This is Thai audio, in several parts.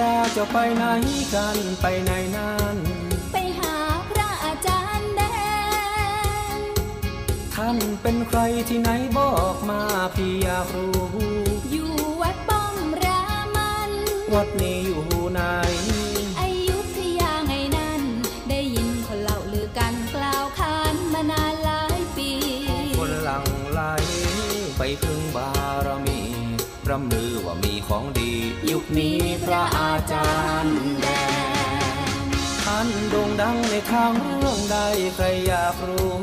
จารย์ดาจะไปไหนกันไปไหนนั้นไปหาพระอาจารย์แดง ท่านเป็นใครที่ไหนบอกมาพี่อยากรู้ อยู่วัดป้อมรามัน วัดนี้อยู่ รำลือว่ามีของดี ยุคนี้พระอาจารย์แดงท่านโด่งดังในทางเรื่องใดใครอยากรู้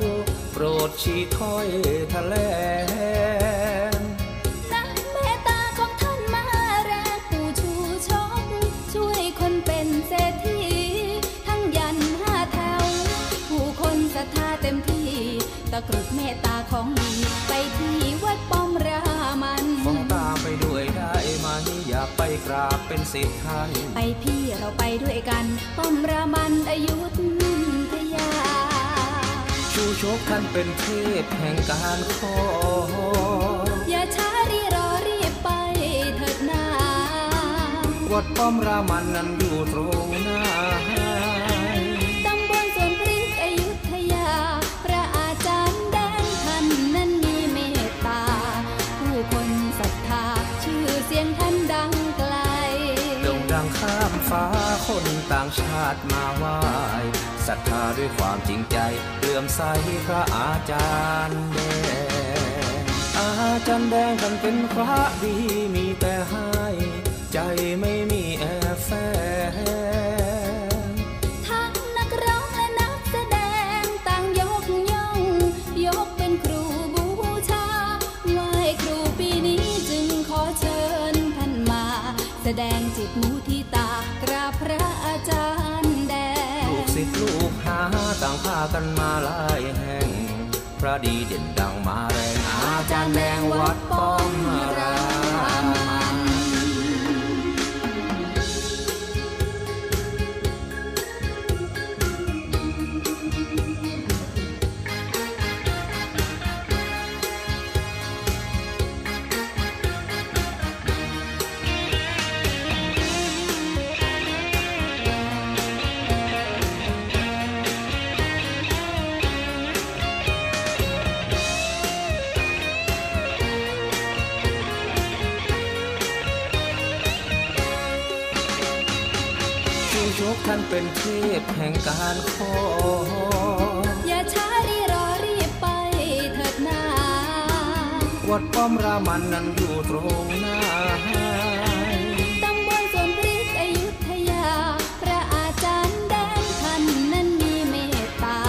โปรดชี้ถ้อยแถลงน้ำเมตตาของท่านมาแรงผู้ชูชกช่วยคนเป็นเศรษฐีทั้งยันห้าแถวผู้คนศรัทธาเต็มที่ตะกรุดเมตตาของดีไปที่วัดป้อ กไปกราบเป็นสิทธิ์ท่านไปพี่เราไปด้วยกันป้อมรามันอยุธยา ชูชกท่านเป็นเทพแห่งการขอ อย่าช้ารีรอรีบไปเถิดนาวัดป้อมรามันนั้นอยู่ตรงไหน ฟ้าคนต่างชาติมาไหว้ศรัทธาด้วยความจริงใจเลื่อมใสพระอาจารย์แดงอาจารย์แดงท่านเป็นพระดีมีแต่ให้ ใจไม่มี กันมาหลายแห่ง พระดีเด่นดังมาแรงอาจารย์แดงวัดป้อ ชูชกท่านเป็นเทพแห่งการขอ อย่าช้ารีรอรีบไปเถิดนาวัดป้อมรามันนั้นอยู่ตรงไหนตำบลสวนพริกอยุธยา พระอาจารย์แดงท่านนั้นมีเมตตา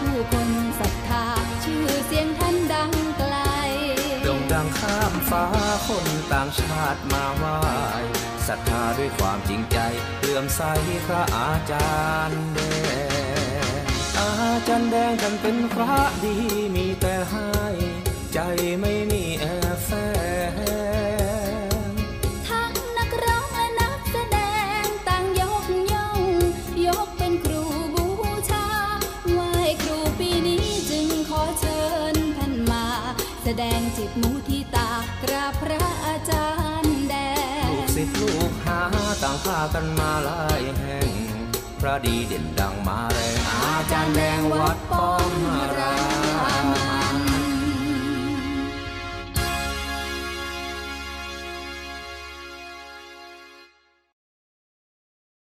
ผู้คนศรัทธา ชื่อเสียงท่านดังไกลโด่งดังข้ามฟ้าคนต่างชาติมาไหว้ ศรัทธาด้วยความจริงใจเลื่อมใสพระอาจารย์แดงอาจารย์แดงท่านเป็นพระดีมีแต่ให้ ใจไม่มีแอบแฝงทั้งนักร้องและนักแสดงต่างยกย่อง ยกเป็นครูบูชาไหว้ครูปีนี้จึงขอเชิญท่านมา แสดงจิตมุทิตากราบพระอาจารย์ สิบลูกหาต่างพากันมาหลายแห่ง พระดีเด่นดังมาแรงอาจารย์แดงวัดป้อมรา